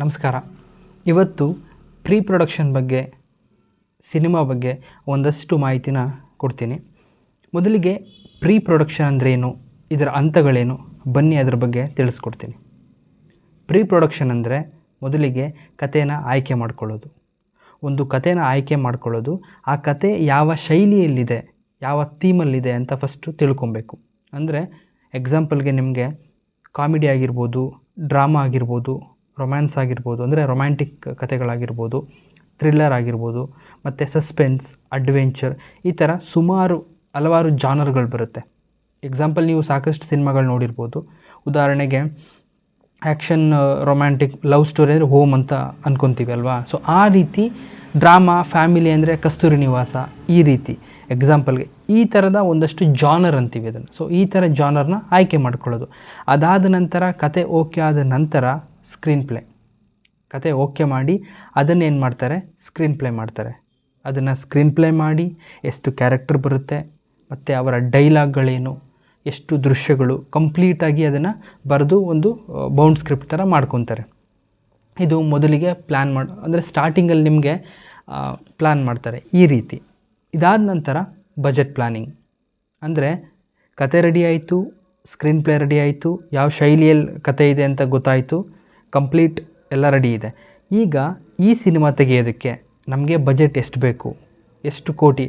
ನಮಸ್ಕಾರ. ಇವತ್ತು pre production ಬಗ್ಗೆ ಸಿನಿಮಾ ಬಗ್ಗೆ ಒಂದಷ್ಟು ಮಾಹಿತಿನ ಕೊಡ್ತೀನಿ. ಮೊದಲಿಗೆ ಪ್ರೀ ಪ್ರೊಡಕ್ಷನ್ ಅಂದ್ರೇನು? ಇದರ ಹಂತಗಳೇನು? ಬನ್ನಿ ಅದರ ಬಗ್ಗೆ ತಿಳಿಸ್ಕೊಡ್ತೀನಿ. ಪ್ರೀ ಪ್ರೊಡಕ್ಷನ್ ಅಂದರೆ ಮೊದಲಿಗೆ ಕಥೆನ ಆಯ್ಕೆ ಮಾಡ್ಕೊಳ್ಳೋದು. ಒಂದು ಕಥೆನ ಆಯ್ಕೆ ಮಾಡ್ಕೊಳ್ಳೋದು, ಆ ಕತೆ ಯಾವ ಶೈಲಿಯಲ್ಲಿದೆ, ಯಾವ ಥೀಮಲ್ಲಿದೆ ಅಂತ ಫಸ್ಟು ತಿಳ್ಕೊಬೇಕು. ಅಂದರೆ ಎಕ್ಸಾಂಪಲ್ಗೆ ನಿಮಗೆ ಕಾಮಿಡಿ ಆಗಿರ್ಬೋದು ಡ್ರಾಮಾ ಆಗಿರ್ಬೋದು ರೊಮ್ಯಾನ್ಸ್ ಆಗಿರ್ಬೋದು, ಅಂದರೆ ರೊಮ್ಯಾಂಟಿಕ್ ಕಥೆಗಳಾಗಿರ್ಬೋದು ಥ್ರಿಲ್ಲರ್ ಆಗಿರ್ಬೋದು, ಮತ್ತು ಸಸ್ಪೆನ್ಸ್ ಅಡ್ವೆಂಚರ್ ಈ ಥರ ಸುಮಾರು ಹಲವಾರು ಜಾನರ್ಗಳು ಬರುತ್ತೆ. ಎಕ್ಸಾಂಪಲ್ ನೀವು ಸಾಕಷ್ಟು ಸಿನಿಮಾಗಳು ನೋಡಿರ್ಬೋದು. ಉದಾಹರಣೆಗೆ ಆ್ಯಕ್ಷನ್ ರೊಮ್ಯಾಂಟಿಕ್ ಲವ್ ಸ್ಟೋರಿ ಅಂದರೆ ಹೋಮ್ ಅಂತ ಅಂದ್ಕೊತೀವಿ ಅಲ್ವಾ? ಸೊ ಆ ರೀತಿ ಡ್ರಾಮಾ ಫ್ಯಾಮಿಲಿ ಅಂದರೆ ಕಸ್ತೂರಿ ನಿವಾಸ ಈ ರೀತಿ. ಎಕ್ಸಾಂಪಲ್ಗೆ ಈ ಥರದ ಒಂದಷ್ಟು ಜಾನರ್ ಅಂತೀವಿ ಅದನ್ನು. ಸೊ ಈ ಥರ ಜಾನರ್ನ ಆಯ್ಕೆ ಮಾಡ್ಕೊಳ್ಳೋದು. ಅದಾದ ನಂತರ, ಕತೆ ಓಕೆ ಆದ ನಂತರ ಸ್ಕ್ರೀನ್ ಪ್ಲೇ. ಕತೆ ಓಕೆ ಮಾಡಿ ಅದನ್ನೇನು ಮಾಡ್ತಾರೆ? ಸ್ಕ್ರೀನ್ ಪ್ಲೇ ಮಾಡ್ತಾರೆ. ಅದನ್ನು ಸ್ಕ್ರೀನ್ ಪ್ಲೇ ಮಾಡಿ, ಎಷ್ಟು ಕ್ಯಾರೆಕ್ಟರ್ ಬರುತ್ತೆ, ಮತ್ತು ಅವರ ಡೈಲಾಗ್ಗಳೇನು, ಎಷ್ಟು ದೃಶ್ಯಗಳು ಕಂಪ್ಲೀಟಾಗಿ ಅದನ್ನು ಬರೆದು ಒಂದು ಬೌಂಡ್ ಸ್ಕ್ರಿಪ್ಟ್ ಥರ ಮಾಡ್ಕೊತಾರೆ. ಇದು ಮೊದಲಿಗೆ ಪ್ಲ್ಯಾನ್ ಮಾಡಿ, ಅಂದರೆ ಸ್ಟಾರ್ಟಿಂಗಲ್ಲಿ ನಿಮಗೆ ಪ್ಲ್ಯಾನ್ ಮಾಡ್ತಾರೆ ಈ ರೀತಿ. ಇದಾದ ನಂತರ ಬಜೆಟ್ ಪ್ಲ್ಯಾನಿಂಗ್ ಅಂದರೆ ಕತೆ ರೆಡಿ ಆಯಿತು ಸ್ಕ್ರೀನ್ ಪ್ಲೇ ರೆಡಿ ಆಯಿತು, ಯಾವ ಶೈಲಿಯಲ್ಲಿ ಕತೆ ಇದೆ ಅಂತ ಗೊತ್ತಾಯಿತು ಕಂಪ್ಲೀಟ್ ಎಲ್ಲ ರೆಡಿ ಇದೆ. ಈಗ ಈ ಸಿನಿಮಾ ತೆಗೆಯೋದಕ್ಕೆ ನಮಗೆ ಬಜೆಟ್ ಎಷ್ಟು ಬೇಕು? ಎಷ್ಟು ಕೋಟಿ?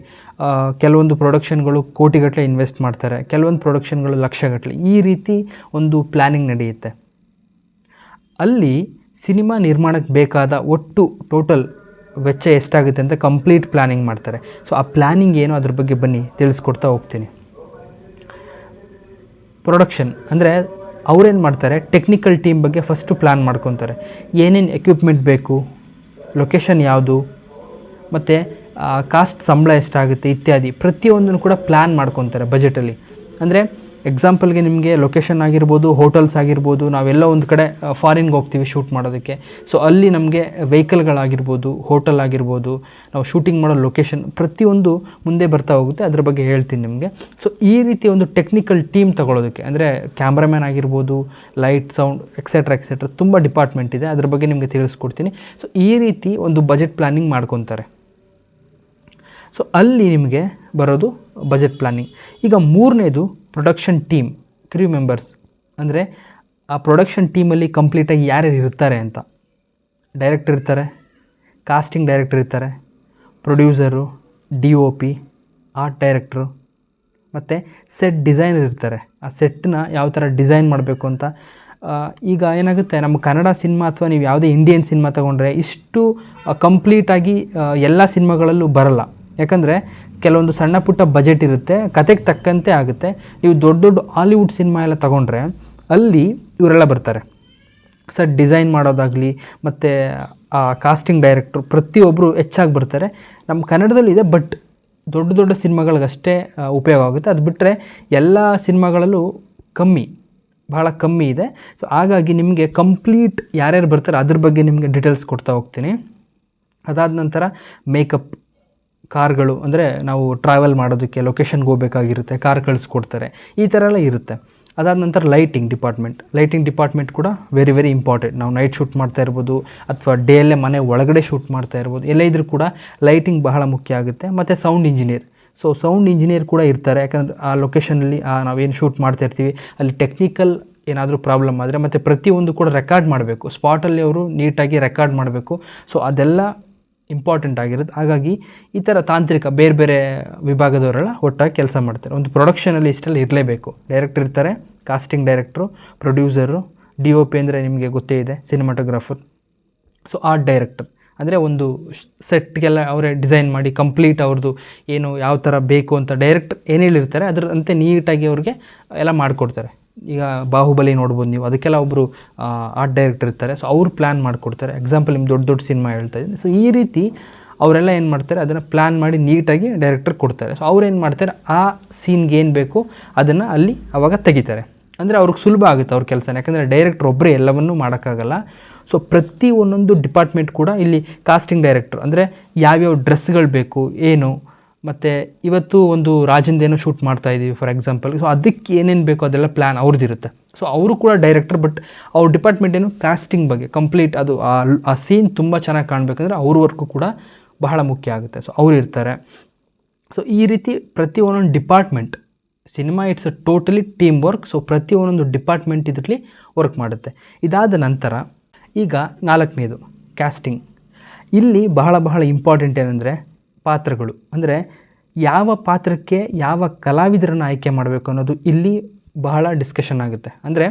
ಕೆಲವೊಂದು ಪ್ರೊಡಕ್ಷನ್ಗಳು ಕೋಟಿಗಟ್ಟಲೆ ಇನ್ವೆಸ್ಟ್ ಮಾಡ್ತಾರೆ, ಕೆಲವೊಂದು ಪ್ರೊಡಕ್ಷನ್ಗಳು ಲಕ್ಷಗಟ್ಟಲೆ ಈ ರೀತಿ ಒಂದು ಪ್ಲ್ಯಾನಿಂಗ್ ನಡೆಯುತ್ತೆ. ಅಲ್ಲಿ ಸಿನಿಮಾ ನಿರ್ಮಾಣಕ್ಕೆ ಬೇಕಾದ ಒಟ್ಟು ಟೋಟಲ್ ವೆಚ್ಚ ಎಷ್ಟಾಗುತ್ತೆ ಅಂತ ಕಂಪ್ಲೀಟ್ ಪ್ಲ್ಯಾನಿಂಗ್ ಮಾಡ್ತಾರೆ. ಸೊ ಆ ಪ್ಲ್ಯಾನಿಂಗ್ ಏನು ಅದ್ರ ಬಗ್ಗೆ ಬನ್ನಿ, ತಿಳಿಸ್ಕೊಡ್ತಾ ಹೋಗ್ತೀನಿ. ಪ್ರೊಡಕ್ಷನ್ ಅಂದರೆ ಅವ್ರೇನು ಮಾಡ್ತಾರೆ? ಟೆಕ್ನಿಕಲ್ ಟೀಮ್ ಬಗ್ಗೆ ಫಸ್ಟು ಪ್ಲ್ಯಾನ್ ಮಾಡ್ಕೊತಾರೆ. ಏನೇನು ಎಕ್ವಿಪ್ಮೆಂಟ್ ಬೇಕು? ಲೊಕೇಶನ್ ಯಾವುದು? ಮತ್ತು ಕಾಸ್ಟ್ ಸಂಬಳ ಎಷ್ಟಾಗುತ್ತೆ ಇತ್ಯಾದಿ ಪ್ರತಿಯೊಂದನ್ನು ಕೂಡ ಪ್ಲ್ಯಾನ್ ಮಾಡ್ಕೊತಾರೆ ಬಜೆಟಲ್ಲಿ ಅಂದರೆ ಎಕ್ಸಾಂಪಲ್ಗೆ ನಿಮಗೆ ಲೊಕೇಶನ್ ಆಗಿರ್ಬೋದು ಹೋಟೆಲ್ಸ್ ಆಗಿರ್ಬೋದು, ನಾವೆಲ್ಲ ಒಂದು ಕಡೆ ಫಾರಿನ್ಗೆ ಹೋಗ್ತೀವಿ ಶೂಟ್ ಮಾಡೋದಕ್ಕೆ. ಸೊ ಅಲ್ಲಿ ನಮಗೆ ವೆಹಿಕಲ್ಗಳಾಗಿರ್ಬೋದು ಹೋಟೆಲ್ ಆಗಿರ್ಬೋದು, ನಾವು ಶೂಟಿಂಗ್ ಮಾಡೋ ಲೊಕೇಶನ್ ಪ್ರತಿಯೊಂದು ಮುಂದೆ ಬರ್ತಾ ಹೋಗುತ್ತೆ. ಅದ್ರ ಬಗ್ಗೆ ಹೇಳ್ತೀನಿ ನಿಮಗೆ. ಸೊ ಈ ರೀತಿ ಒಂದು ಟೆಕ್ನಿಕಲ್ ಟೀಮ್ ತಗೊಳ್ಳೋದಕ್ಕೆ ಅಂದರೆ ಕ್ಯಾಮ್ರಾಮ್ಯಾನ್ ಆಗಿರ್ಬೋದು ಲೈಟ್ ಸೌಂಡ್ ಎಕ್ಸೆಟ್ರಾ ಎಕ್ಸೆಟ್ರಾ ತುಂಬ ಡಿಪಾರ್ಟ್ಮೆಂಟ್ ಇದೆ. ಅದ್ರ ಬಗ್ಗೆ ನಿಮಗೆ ತಿಳಿಸ್ಕೊಡ್ತೀನಿ. ಸೊ ಈ ರೀತಿ ಒಂದು ಬಜೆಟ್ ಪ್ಲ್ಯಾನಿಂಗ್ ಮಾಡ್ಕೊತಾರೆ. ಸೊ ಅಲ್ಲಿ ನಿಮಗೆ ಬರೋದು ಬಜೆಟ್ ಪ್ಲಾನಿಂಗ್ ಈಗ ಮೂರನೇದು ಪ್ರೊಡಕ್ಷನ್ ಟೀಮ್ ಕ್ರೂ ಮೆಂಬರ್ಸ್ ಅಂದರೆ ಆ ಪ್ರೊಡಕ್ಷನ್ ಟೀಮಲ್ಲಿ ಕಂಪ್ಲೀಟಾಗಿ ಯಾರ್ಯಾರು ಇರ್ತಾರೆ ಅಂತ. ಡೈರೆಕ್ಟರ್ ಇರ್ತಾರೆ ಕಾಸ್ಟಿಂಗ್ ಡೈರೆಕ್ಟರ್ ಇರ್ತಾರೆ producer D O P art director ಮತ್ತು ಸೆಟ್ ಡಿಸೈನರ್ ಇರ್ತಾರೆ. ಆ ಸೆಟ್ನ ಯಾವ ಥರ ಡಿಸೈನ್ ಮಾಡಬೇಕು ಅಂತ ಈಗ ಏನಾಗುತ್ತೆ, ನಮ್ಮ ಕನ್ನಡ ಸಿನಿಮಾ ಅಥವಾ ನೀವು ಯಾವುದೇ ಇಂಡಿಯನ್ ಸಿನಿಮಾ ತೊಗೊಂಡ್ರೆ ಇಷ್ಟು ಕಂಪ್ಲೀಟಾಗಿ ಎಲ್ಲ ಸಿನಿಮಾಗಳಲ್ಲೂ ಬರಲ್ಲ. ಯಾಕಂದರೆ ಕೆಲವೊಂದು ಸಣ್ಣ ಪುಟ್ಟ ಬಜೆಟ್ ಇರುತ್ತೆ, ಕತೆಗೆ ತಕ್ಕಂತೆ ಆಗುತ್ತೆ. ನೀವು ದೊಡ್ಡ ದೊಡ್ಡ ಹಾಲಿವುಡ್ ಸಿನಿಮಾ ಎಲ್ಲ ತೊಗೊಂಡ್ರೆ ಅಲ್ಲಿ ಇವರೆಲ್ಲ ಬರ್ತಾರೆ. ಸರ್ ಡಿಸೈನ್ ಮಾಡೋದಾಗಲಿ, ಮತ್ತು, ಆ ಕಾಸ್ಟಿಂಗ್ ಡೈರೆಕ್ಟ್ರು ಪ್ರತಿಯೊಬ್ಬರು ಹೆಚ್ಚಾಗಿ ಬರ್ತಾರೆ. ನಮ್ಮ ಕನ್ನಡದಲ್ಲಿ ಇದೆ ಬಟ್ ದೊಡ್ಡ ದೊಡ್ಡ ಸಿನಿಮಾಗಳಿಗಷ್ಟೇ ಉಪಯೋಗ ಆಗುತ್ತೆ. ಅದು ಬಿಟ್ಟರೆ ಎಲ್ಲ ಸಿನಿಮಾಗಳಲ್ಲೂ ಕಮ್ಮಿ ಭಾಳ ಕಮ್ಮಿ ಇದೆ. ಸೊ ಹಾಗಾಗಿ ನಿಮಗೆ ಕಂಪ್ಲೀಟ್ ಯಾರ್ಯಾರು ಬರ್ತಾರೆ, ಅದ್ರ ಬಗ್ಗೆ ನಿಮಗೆ ಡೀಟೇಲ್ಸ್ ಕೊಡ್ತಾ ಹೋಗ್ತೀನಿ. ಅದಾದ ನಂತರ ಮೇಕಪ್ ಕಾರ್ಗಳು, ಅಂದರೆ ನಾವು ಟ್ರಾವೆಲ್ ಮಾಡೋದಕ್ಕೆ ಲೊಕೇಶನ್ಗೆ ಹೋಗಬೇಕಾಗಿರುತ್ತೆ ಕಾರ್ ಕಳಿಸ್ಕೊಡ್ತಾರೆ, ಈ ಥರ ಎಲ್ಲ ಇರುತ್ತೆ. ಅದಾದ ನಂತರ ಲೈಟಿಂಗ್ ಡಿಪಾರ್ಟ್ಮೆಂಟ್ ಲೈಟಿಂಗ್ ಡಿಪಾರ್ಟ್ಮೆಂಟ್ ಕೂಡ ವೆರಿ ವೆರಿ ಇಂಪಾರ್ಟೆಂಟ್ ನಾವು ನೈಟ್ ಶೂಟ್ ಮಾಡ್ತಾ ಇರ್ಬೋದು, ಅಥವಾ ಡೇಯಲ್ಲೇ ಮನೆ ಒಳಗಡೆ ಶೂಟ್ ಮಾಡ್ತಾ ಇರ್ಬೋದು. ಎಲ್ಲೇ ಇದ್ರೂ ಕೂಡ ಲೈಟಿಂಗ್ ಬಹಳ ಮುಖ್ಯ ಆಗುತ್ತೆ. ಮತ್ತು sound engineer so sound engineer ಕೂಡ ಇರ್ತಾರೆ. ಯಾಕಂದ್ರೆ ಆ ಲೊಕೇಶನಲ್ಲಿ ನಾವೇನು ಶೂಟ್ ಮಾಡ್ತಾ ಇರ್ತೀವಿ, ಅಲ್ಲಿ ಟೆಕ್ನಿಕಲ್ ಏನಾದರೂ ಪ್ರಾಬ್ಲಮ್ ಆದರೆ ಮತ್ತು ಪ್ರತಿಯೊಂದು ಕೂಡ ರೆಕಾರ್ಡ್ ಮಾಡಬೇಕು. ಸ್ಪಾಟಲ್ಲಿ ಅವರು ನೀಟಾಗಿ ರೆಕಾರ್ಡ್ ಮಾಡಬೇಕು. ಸೊ ಅದೆಲ್ಲ ಇಂಪಾರ್ಟೆಂಟ್ ಆಗಿರುತ್ತೆ ಹಾಗಾಗಿ ಈ ಥರ ತಾಂತ್ರಿಕ ಬೇರೆ ಬೇರೆ ವಿಭಾಗದವರೆಲ್ಲ ಒಟ್ಟಾಗಿ ಕೆಲಸ ಮಾಡ್ತಾರೆ. ಒಂದು ಪ್ರೊಡಕ್ಷನಲ್ಲಿ ಇಷ್ಟೆಲ್ಲ ಇರಲೇಬೇಕು. ಡೈರೆಕ್ಟರ್ ಇರ್ತಾರೆ casting director producer D O P ಅಂದರೆ ನಿಮಗೆ ಗೊತ್ತೇ ಇದೆ ಸಿನಿಮಾಟೋಗ್ರಾಫರ್ ಸೊ ಆರ್ಟ್ ಡೈರೆಕ್ಟರ್ ಅಂದರೆ ಒಂದು ಸೆಟ್ಗೆಲ್ಲ ಅವರೇ ಡಿಸೈನ್ ಮಾಡಿ ಕಂಪ್ಲೀಟ್ ಅವ್ರದ್ದು ಏನು ಯಾವ ಥರ ಬೇಕು ಅಂತ ಡೈರೆಕ್ಟ್ ಏನು ಹೇಳಿರ್ತಾರೆ ಅದರಂತೆ ನೀಟಾಗಿ ಅವ್ರಿಗೆ ಎಲ್ಲ ಮಾಡಿಕೊಡ್ತಾರೆ. ಈಗ ಬಾಹುಬಲಿ ನೋಡ್ಬೋದು ನೀವು. ಅದಕ್ಕೆಲ್ಲ ಒಬ್ಬರು ಆರ್ಟ್ ಡೈರೆಕ್ಟರ್ ಇರ್ತಾರೆ. ಸೊ ಅವ್ರು ಪ್ಲ್ಯಾನ್ ಮಾಡಿಕೊಡ್ತಾರೆ. ಎಕ್ಸಾಂಪಲ್ ನಿಮ್ಮ ದೊಡ್ಡ ದೊಡ್ಡ ಸಿನಿಮಾ ಹೇಳ್ತಾ ಇದ್ದೀನಿ. ಸೊ ಈ ರೀತಿ ಅವರೆಲ್ಲ ಏನು ಮಾಡ್ತಾರೆ? ಅದನ್ನು ಪ್ಲ್ಯಾನ್ ಮಾಡಿ ನೀಟಾಗಿ ಡೈರೆಕ್ಟರ್ ಕೊಡ್ತಾರೆ. ಸೊ ಅವ್ರು ಏನು ಮಾಡ್ತಾರೆ? ಆ ಸೀನ್ಗೆ ಏನು ಬೇಕು? ಅದನ್ನು ಅಲ್ಲಿ ಅವಾಗ ತೆಗಿತಾರೆ. ಅಂದರೆ ಅವ್ರಿಗೆ ಸುಲಭ ಆಗುತ್ತೆ ಅವ್ರ ಕೆಲಸ ಯಾಕಂದರೆ ಡೈರೆಕ್ಟ್ರ್ ಒಬ್ಬರೇ ಎಲ್ಲವನ್ನೂ ಮಾಡೋಕ್ಕಾಗಲ್ಲ. ಸೊ ಪ್ರತಿ ಒಂದೊಂದು ಡಿಪಾರ್ಟ್ಮೆಂಟ್ ಕೂಡ ಇಲ್ಲಿ ಕಾಸ್ಟಿಂಗ್ ಡೈರೆಕ್ಟ್ರ್ ಅಂದರೆ ಯಾವ್ಯಾವ ಡ್ರೆಸ್ಗಳು ಬೇಕು, ಏನು ಮತ್ತು ಇವತ್ತು ಒಂದು ರಾಜಂದೇನೋ ಶೂಟ್ ಮಾಡ್ತಾ ಇದ್ದೀವಿ ಫಾರ್ ಎಕ್ಸಾಂಪಲ್ ಸೊ ಅದಕ್ಕೆ ಏನೇನು ಬೇಕೋ ಅದೆಲ್ಲ ಪ್ಲ್ಯಾನ್ ಅವ್ರದ್ದಿರುತ್ತೆ. ಸೊ ಅವರು ಕೂಡ ಡೈರೆಕ್ಟರ್ ಬಟ್ ಅವ್ರ ಡಿಪಾರ್ಟ್ಮೆಂಟ್ ಏನು ಕಾಸ್ಟಿಂಗ್ ಬಗ್ಗೆ ಕಂಪ್ಲೀಟ್ ಅದು, ಆ- ಆ ಸೀನ್ ತುಂಬ ಚೆನ್ನಾಗಿ ಕಾಣಬೇಕಂದ್ರೆ ಅವ್ರ ವರ್ಕು ಕೂಡ ಬಹಳ ಮುಖ್ಯ ಆಗುತ್ತೆ. ಸೊ ಅವ್ರು ಇರ್ತಾರೆ. ಸೊ ಈ ರೀತಿ ಪ್ರತಿ ಒಂದೊಂದು department cinema it's a totally team work so ಪ್ರತಿ ಒಂದೊಂದು ಡಿಪಾರ್ಟ್ಮೆಂಟ್ ಇದರಲ್ಲಿ ವರ್ಕ್ ಮಾಡುತ್ತೆ. ಇದಾದ ನಂತರ, ಈಗ ನಾಲ್ಕನೇದು ಕ್ಯಾಸ್ಟಿಂಗ್ ಇಲ್ಲಿ ಬಹಳ ಬಹಳ ಇಂಪಾರ್ಟೆಂಟ್ ಏನಂದರೆ ಪಾತ್ರಗಳು. ಅಂದರೆ ಯಾವ ಪಾತ್ರಕ್ಕೆ ಯಾವ ಕಲಾವಿದರನ್ನು ಆಯ್ಕೆ ಮಾಡಬೇಕು ಅನ್ನೋದು ಇಲ್ಲಿ ಬಹಳ ಡಿಸ್ಕಷನ್ ಆಗುತ್ತೆ. ಅಂದರೆ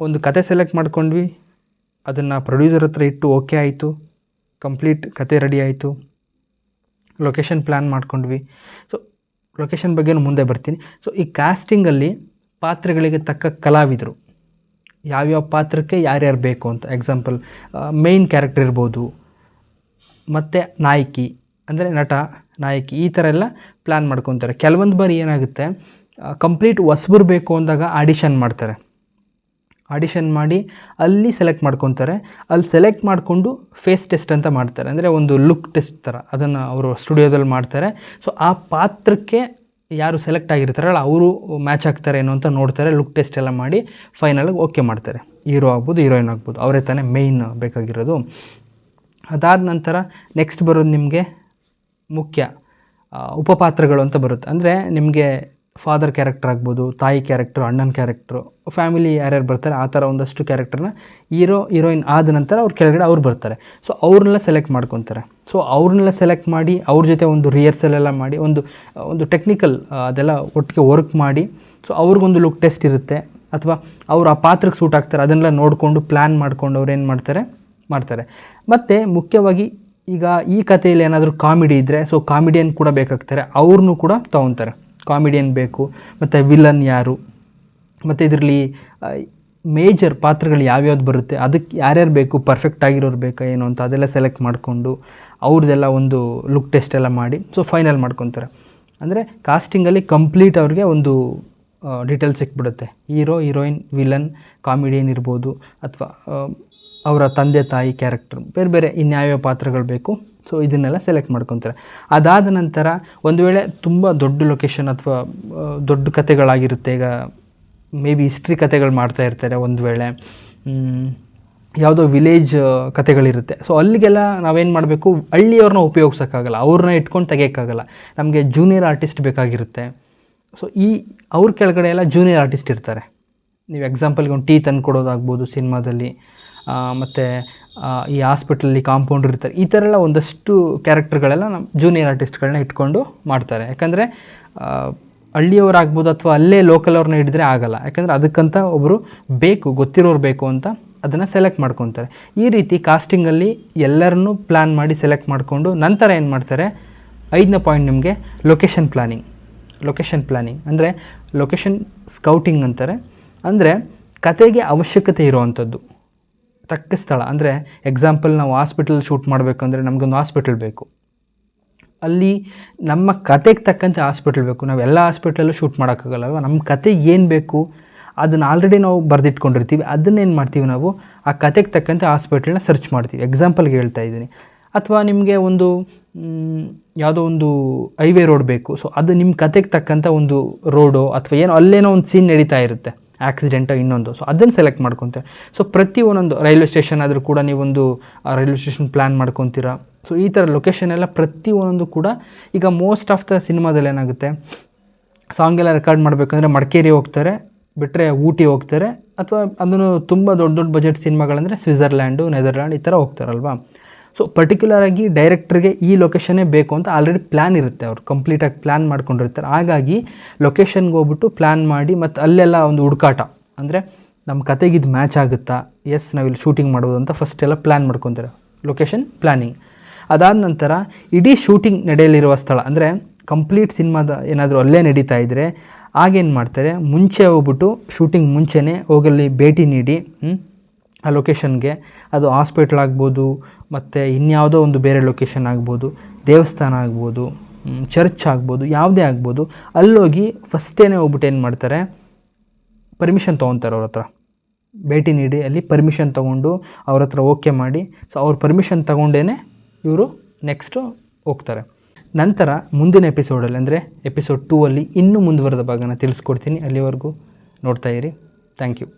ಒಂದು ಕತೆ ಸೆಲೆಕ್ಟ್ ಮಾಡ್ಕೊಂಡ್ವಿ, ಅದನ್ನು ಪ್ರೊಡ್ಯೂಸರ್ ಹತ್ರ ಇಟ್ಟು ಓಕೆ ಆಯಿತು ಕಂಪ್ಲೀಟ್ ಕತೆ ರೆಡಿ ಆಯಿತು ಲೊಕೇಶನ್ ಪ್ಲ್ಯಾನ್ ಮಾಡ್ಕೊಂಡ್ವಿ. ಸೊ ಲೊಕೇಶನ್ ಬಗ್ಗೆನೂ ಮುಂದೆ ಬರ್ತೀನಿ. ಸೊ ಈ ಕ್ಯಾಸ್ಟಿಂಗಲ್ಲಿ ಪಾತ್ರಗಳಿಗೆ ತಕ್ಕ ಕಲಾವಿದರು. ಯಾವ್ಯಾವ ಪಾತ್ರಕ್ಕೆ ಯಾರ್ಯಾರು ಬೇಕು ಅಂತ ಎಕ್ಸಾಂಪಲ್ ಮೇಯ್ನ್ ಕ್ಯಾರೆಕ್ಟರ್ ಇರ್ಬೋದು, ಮತ್ತು ನಾಯಕಿ ಅಂದರೆ ನಟ, ನಾಯಕಿ ಈ ಥರ ಎಲ್ಲ ಪ್ಲ್ಯಾನ್ ಮಾಡ್ಕೊತಾರೆ. ಕೆಲವೊಂದು ಬಾರಿ ಏನಾಗುತ್ತೆ ಕಂಪ್ಲೀಟ್ ಹೊಸಬರು ಬೇಕು ಅಂದಾಗ ಆಡಿಷನ್ ಮಾಡ್ತಾರೆ. ಆಡಿಷನ್ ಮಾಡಿ ಅಲ್ಲಿ ಸೆಲೆಕ್ಟ್ ಮಾಡ್ಕೊತಾರೆ. ಅಲ್ಲಿ ಸೆಲೆಕ್ಟ್ ಮಾಡಿಕೊಂಡು ಫೇಸ್ ಟೆಸ್ಟ್ ಅಂತ ಮಾಡ್ತಾರೆ. ಅಂದರೆ ಒಂದು ಲುಕ್ ಟೆಸ್ಟ್ ಥರ ಅದನ್ನು ಅವರು ಸ್ಟುಡಿಯೋದಲ್ಲಿ ಮಾಡ್ತಾರೆ. ಸೊ ಆ ಪಾತ್ರಕ್ಕೆ ಯಾರು ಸೆಲೆಕ್ಟ್ ಆಗಿರ್ತಾರಲ್ಲ, ಅವರು ಮ್ಯಾಚ್ ಆಗ್ತಾರೆ ಏನೋ ಅಂತ ನೋಡ್ತಾರೆ. ಲುಕ್ ಟೆಸ್ಟ್ ಎಲ್ಲ ಮಾಡಿ ಫೈನಲಾಗಿ ಓಕೆ ಮಾಡ್ತಾರೆ. ಹೀರೋ ಆಗ್ಬೋದು ಹೀರೋಯಿನ್ ಆಗ್ಬೋದು. ಅವರೇ ತಾನೇ ಮೇಯ್ನ್ ಬೇಕಾಗಿರೋದು. ಅದಾದ ನಂತರ ನೆಕ್ಸ್ಟ್ ಬರೋದು ನಿಮಗೆ ಮುಖ್ಯ ಉಪಪಾತ್ರಗಳು ಅಂತ ಬರುತ್ತೆ. ಅಂದರೆ ನಿಮಗೆ ಫಾದರ್ ಕ್ಯಾರೆಕ್ಟರ್ ಆಗ್ಬೋದು, ತಾಯಿ ಕ್ಯಾರೆಕ್ಟ್ರು ಅಣ್ಣನ ಕ್ಯಾರೆಕ್ಟ್ರು ಫ್ಯಾಮಿಲಿ ಯಾರ್ಯಾರು ಬರ್ತಾರೆ, ಆ ಥರ ಒಂದಷ್ಟು ಕ್ಯಾರೆಕ್ಟರ್ನ ಹೀರೋ ಹೀರೋಯಿನ್ ಆದ ನಂತರ ಅವ್ರ ಕೆಳಗಡೆ ಅವ್ರು ಬರ್ತಾರೆ. ಸೊ ಅವ್ರನ್ನೆಲ್ಲ ಸೆಲೆಕ್ಟ್ ಮಾಡ್ಕೊತಾರೆ. ಸೊ ಅವ್ರನ್ನೆಲ್ಲ ಸೆಲೆಕ್ಟ್ ಮಾಡಿ, ಅವ್ರ ಜೊತೆ ಒಂದು ರಿಹರ್ಸಲ್ ಎಲ್ಲ ಮಾಡಿ, ಒಂದು ಒಂದು ಟೆಕ್ನಿಕಲ್ ಅದೆಲ್ಲ ಒಟ್ಟಿಗೆ ವರ್ಕ್ ಮಾಡಿ ಸೊ ಅವ್ರಿಗೊಂದು ಲುಕ್ ಟೆಸ್ಟ್ ಇರುತ್ತೆ. ಅಥವಾ ಅವ್ರು ಆ ಪಾತ್ರಕ್ಕೆ ಸೂಟ್ ಆಗ್ತಾರೆ, ಅದನ್ನೆಲ್ಲ ನೋಡಿಕೊಂಡು ಪ್ಲ್ಯಾನ್ ಮಾಡ್ಕೊಂಡು ಅವ್ರು ಏನು ಮಾಡ್ತಾರೆ ಮಾಡ್ತಾರೆ. ಮತ್ತು ಮುಖ್ಯವಾಗಿ ಈಗ ಈ ಕಥೆಯಲ್ಲಿ ಏನಾದರೂ ಕಾಮಿಡಿ ಇದ್ದರೆ ಸೊ ಕಾಮಿಡಿಯನ್ ಕೂಡ ಬೇಕಾಗ್ತಾರೆ. ಅವ್ರನ್ನೂ ಕೂಡ ತೊಗೊತಾರೆ. ಕಾಮಿಡಿಯನ್ ಬೇಕು, ಮತ್ತು ವಿಲನ್ ಯಾರು, ಮತ್ತು ಇದರಲ್ಲಿ ಮೇಜರ್ ಪಾತ್ರಗಳು ಯಾವ್ಯಾವ್ದು ಬರುತ್ತೆ, ಅದಕ್ಕೆ ಯಾರ್ಯಾರು ಬೇಕು ಪರ್ಫೆಕ್ಟ್ ಆಗಿರೋರು ಬೇಕಾ, ಏನು ಅಂತ ಅದೆಲ್ಲ ಸೆಲೆಕ್ಟ್ ಮಾಡಿಕೊಂಡು ಅವ್ರದ್ದೆಲ್ಲ ಒಂದು ಲುಕ್ ಟೆಸ್ಟ್ ಎಲ್ಲ ಮಾಡಿ ಸೊ ಫೈನಲ್ ಮಾಡ್ಕೊತಾರೆ. ಅಂದರೆ ಕಾಸ್ಟಿಂಗಲ್ಲಿ ಕಂಪ್ಲೀಟ್ ಅವ್ರಿಗೆ ಒಂದು ಡೀಟೇಲ್ಸ್ ಸಿಕ್ಬಿಡುತ್ತೆ. ಹೀರೋ ಹೀರೋಯಿನ್ ವಿಲನ್ ಕಾಮಿಡಿಯನ್ ಇರ್ಬೋದು, ಅಥವಾ ಅವರ ತಂದೆ ತಾಯಿ ಕ್ಯಾರೆಕ್ಟರ್ ಬೇರೆ ಬೇರೆ ಇನ್ಯಾವ್ಯಾವ ಪಾತ್ರಗಳು ಬೇಕು ಸೊ ಇದನ್ನೆಲ್ಲ ಸೆಲೆಕ್ಟ್ ಮಾಡ್ಕೊತಾರೆ. ಅದಾದ ನಂತರ ಒಂದು ವೇಳೆ ತುಂಬ ದೊಡ್ಡ ಲೊಕೇಶನ್ ಅಥವಾ ದೊಡ್ಡ ಕತೆಗಳಾಗಿರುತ್ತೆ ಈಗ ಮೇ ಬಿ ಹಿಸ್ಟ್ರಿ ಕತೆಗಳು ಮಾಡ್ತಾ ಇರ್ತಾರೆ ಒಂದು ವೇಳೆ ಯಾವುದೋ ವಿಲೇಜ್ ಕತೆಗಳಿರುತ್ತೆ ಸೊ ಅಲ್ಲಿಗೆಲ್ಲ ನಾವೇನು ಮಾಡಬೇಕು, ಹಳ್ಳಿಯವ್ರನ್ನ ಉಪಯೋಗ್ಸೋಕ್ಕಾಗಲ್ಲ, ಅವ್ರನ್ನ ಇಟ್ಕೊಂಡು ತೆಗಿಯೋಕ್ಕಾಗಲ್ಲ. ನಮಗೆ ಜೂನಿಯರ್ ಆರ್ಟಿಸ್ಟ್ ಬೇಕಾಗಿರುತ್ತೆ. ಸೊ ಈ, ಅವ್ರ ಕೆಳಗಡೆ ಎಲ್ಲ ಜೂನಿಯರ್ ಆರ್ಟಿಸ್ಟ್ ಇರ್ತಾರೆ. ನೀವು ಎಕ್ಸಾಂಪಲ್ಗೆ ಒಂದು ಟೀ ತಂದು ಕೊಡೋದಾಗ್ಬೋದು ಸಿನಿಮಾದಲ್ಲಿ. ಮತ್ತು ಈ ಹಾಸ್ಪಿಟ್ಲಲ್ಲಿ ಕಾಂಪೌಂಡರ್ ಇರ್ತಾರೆ. ಈ ಥರ ಎಲ್ಲ ಒಂದಷ್ಟು ಕ್ಯಾರೆಕ್ಟರ್ಗಳೆಲ್ಲ ನಮ್ಮ ಜೂನಿಯರ್ ಆರ್ಟಿಸ್ಟ್ಗಳನ್ನ ಇಟ್ಕೊಂಡು ಮಾಡ್ತಾರೆ. ಯಾಕಂದರೆ ಹಳ್ಳಿಯವರಾಗ್ಬೋದು ಅಥವಾ ಅಲ್ಲೇ ಲೋಕಲ್ ಅವ್ರನ್ನ ಹಿಡಿದ್ರೆ ಆಗಲ್ಲ. ಯಾಕಂದರೆ ಅದಕ್ಕಂತ ಒಬ್ಬರು ಬೇಕು, ಗೊತ್ತಿರೋರು ಬೇಕು ಅಂತ ಅದನ್ನು ಸೆಲೆಕ್ಟ್ ಮಾಡ್ಕೊತಾರೆ. ಈ ರೀತಿ ಕಾಸ್ಟಿಂಗಲ್ಲಿ ಎಲ್ಲರನ್ನೂ ಪ್ಲ್ಯಾನ್ ಮಾಡಿ ಸೆಲೆಕ್ಟ್ ಮಾಡಿಕೊಂಡು ನಂತರ ಏನು ಮಾಡ್ತಾರೆ? ಐದನೇ ಪಾಯಿಂಟ್ ನಿಮಗೆ ಲೊಕೇಶನ್ ಪ್ಲ್ಯಾನಿಂಗ್ ಲೊಕೇಶನ್ ಪ್ಲ್ಯಾನಿಂಗ್ ಅಂದರೆ ಲೊಕೇಶನ್ ಸ್ಕೌಟಿಂಗ್ ಅಂತಾರೆ. ಅಂದರೆ, ಕತೆಗೆ ಅವಶ್ಯಕತೆ ಇರುವಂಥದ್ದು. ತಕ್ಕ ಸ್ಥಳ, ಅಂದರೆ ಎಕ್ಸಾಂಪಲ್ ನಾವು ಹಾಸ್ಪಿಟಲ್ ಶೂಟ್ ಮಾಡಬೇಕಂದ್ರೆ ನಮಗೊಂದು ಹಾಸ್ಪಿಟಲ್ ಬೇಕು. ಅಲ್ಲಿ ನಮ್ಮ ಕತೆಗೆ ತಕ್ಕಂತೆ ಹಾಸ್ಪಿಟಲ್ ಬೇಕು. ನಾವು ಎಲ್ಲ ಹಾಸ್ಪಿಟಲಲ್ಲೂ ಶೂಟ್ ಮಾಡೋಕ್ಕಾಗಲ್ಲ ಅಲ್ವಾ ನಮ್ಮ ಕತೆ ಏನು ಬೇಕು, ಅದನ್ನು ಆಲ್ರೆಡಿ ನಾವು ಬರೆದಿಟ್ಕೊಂಡಿರ್ತೀವಿ. ಅದನ್ನೇನು ಮಾಡ್ತೀವಿ ನಾವು? ಆ ಕತೆಗೆ ತಕ್ಕಂತೆ ಹಾಸ್ಪಿಟಲ್ನ ಸರ್ಚ್ ಮಾಡ್ತೀವಿ. ಎಕ್ಸಾಂಪಲ್ಗೆ ಹೇಳ್ತಾ ಇದ್ದೀನಿ. ಅಥವಾ ನಿಮಗೆ ಒಂದು ಯಾವುದೋ ಒಂದು ಹೈವೇ ರೋಡ್ ಬೇಕು. ಸೊ ಅದು ನಿಮ್ಮ ಕತೆಗೆ ತಕ್ಕಂಥ ಒಂದು ರೋಡು ಅಥವಾ ಏನೋ ಅಲ್ಲೇನೋ ಒಂದು ಸೀನ್ ನಡೀತಾ ಇರುತ್ತೆ. ಆಕ್ಸಿಡೆಂಟೋ ಇನ್ನೊಂದು. ಸೊ ಅದನ್ನು ಸೆಲೆಕ್ಟ್ ಮಾಡ್ಕೊತೀರ. ಸೊ ಪ್ರತಿ ಒಂದೊಂದು ರೈಲ್ವೆ ಸ್ಟೇಷನ್ ಆದರೂ ಕೂಡ ನೀವೊಂದು ರೈಲ್ವೆ ಸ್ಟೇಷನ್ ಪ್ಲ್ಯಾನ್ ಮಾಡ್ಕೊತೀರಾ. ಸೊ ಈ ಥರ ಲೊಕೇಶನ್ ಎಲ್ಲ ಪ್ರತಿ ಒಂದೊಂದು ಕೂಡ ಈಗ ಮೋಸ್ಟ್ ಆಫ್ ದ ಸಿನಿಮಾದಲ್ಲಿ ಏನಾಗುತ್ತೆ? ಸಾಂಗ್ ಎಲ್ಲ ರೆಕಾರ್ಡ್ ಮಾಡಬೇಕಂದ್ರೆ ಮಡಿಕೇರಿ ಹೋಗ್ತಾರೆ ಬಿಟ್ಟರೆ ಊಟಿ ಹೋಗ್ತಾರೆ, ಅಥವಾ ಅದನ್ನು ತುಂಬ ದೊಡ್ಡ ದೊಡ್ಡ ಬಜೆಟ್ ಸಿನಿಮಾಗಳಂದರೆ ಸ್ವಿಟ್ಜರ್ಲ್ಯಾಂಡು ನೆದರ್ಲ್ಯಾಂಡ್ ಈ ಥರ ಹೋಗ್ತಾರಲ್ವಾ? ಸೊ ಪರ್ಟಿಕ್ಯುಲರಾಗಿ ಡೈರೆಕ್ಟ್ರಿಗೆ ಈ ಲೊಕೇಶನ್ನೇ ಬೇಕು ಅಂತ ಆಲ್ರೆಡಿ ಪ್ಲ್ಯಾನ್ ಇರುತ್ತೆ ಅವ್ರು. ಕಂಪ್ಲೀಟಾಗಿ ಪ್ಲ್ಯಾನ್ ಮಾಡ್ಕೊಂಡಿರ್ತಾರೆ. ಹಾಗಾಗಿ ಲೊಕೇಶನ್ಗೆ ಹೋಗ್ಬಿಟ್ಟು ಪ್ಲ್ಯಾನ್ ಮಾಡಿ ಮತ್ತು ಅಲ್ಲೆಲ್ಲ ಒಂದು ಹುಡುಕಾಟ. ಅಂದರೆ ನಮ್ಮ ಕತೆಗೆ ಇದು ಮ್ಯಾಚ್ ಆಗುತ್ತಾ? ಎಸ್ ನಾವಿಲ್ಲಿ ಶೂಟಿಂಗ್ ಮಾಡೋದು ಅಂತ ಫಸ್ಟ್ ಎಲ್ಲ ಪ್ಲ್ಯಾನ್ ಮಾಡ್ಕೊತಾರೆ. ಲೊಕೇಶನ್ ಪ್ಲ್ಯಾನಿಂಗ್ ಅದಾದ ನಂತರ ಇಡೀ ಶೂಟಿಂಗ್ ನಡೆಯಲಿರುವ ಸ್ಥಳ. ಅಂದರೆ ಕಂಪ್ಲೀಟ್ ಸಿನಿಮಾದ ಏನಾದರೂ ಅಲ್ಲೇ ನಡೀತಾ ಇದ್ದರೆ ಆಗೇನು ಮಾಡ್ತಾರೆ? ಮುಂಚೆ ಹೋಗ್ಬಿಟ್ಟು ಶೂಟಿಂಗ್ ಮುಂಚೆನೇ ಹೋಗಲ್ಲಿ ಭೇಟಿ ನೀಡಿ ಆ ಲೊಕೇಶನ್ಗೆ ಅದು ಹಾಸ್ಪಿಟ್ಲ್ ಆಗ್ಬೋದು, ಮತ್ತು ಇನ್ಯಾವುದೋ ಒಂದು ಬೇರೆ ಲೊಕೇಶನ್ ಆಗ್ಬೋದು, ದೇವಸ್ಥಾನ ಆಗ್ಬೋದು ಚರ್ಚ್ ಆಗ್ಬೋದು, ಯಾವುದೇ ಆಗ್ಬೋದು. ಅಲ್ಲೋಗಿ ಫಸ್ಟೇನೆ ಹೋಗ್ಬಿಟ್ಟು ಏನು ಮಾಡ್ತಾರೆ? ಪರ್ಮಿಷನ್ ತೊಗೊತಾರೆ ಅವ್ರ ಹತ್ರ. ಭೇಟಿ ನೀಡಿ, ಅಲ್ಲಿ ಪರ್ಮಿಷನ್ ತೊಗೊಂಡು ಅವ್ರ ಹತ್ರ ಓಕೆ ಮಾಡಿ. ಸೊ ಅವ್ರ ಪರ್ಮಿಷನ್ ತೊಗೊಂಡೇ ಇವರು ನೆಕ್ಸ್ಟು ಹೋಗ್ತಾರೆ. ನಂತರ ಮುಂದಿನ ಎಪಿಸೋಡಲ್ಲಿ ಅಂದರೆ ಎಪಿಸೋಡ್ ಟೂ ಅಲ್ಲಿ ಇನ್ನೂ ಮುಂದುವರೆದ ಭಾಗನ ತಿಳಿಸ್ಕೊಡ್ತೀನಿ. ಅಲ್ಲಿವರೆಗೂ ನೋಡ್ತಾ ಇರಿ. Thank you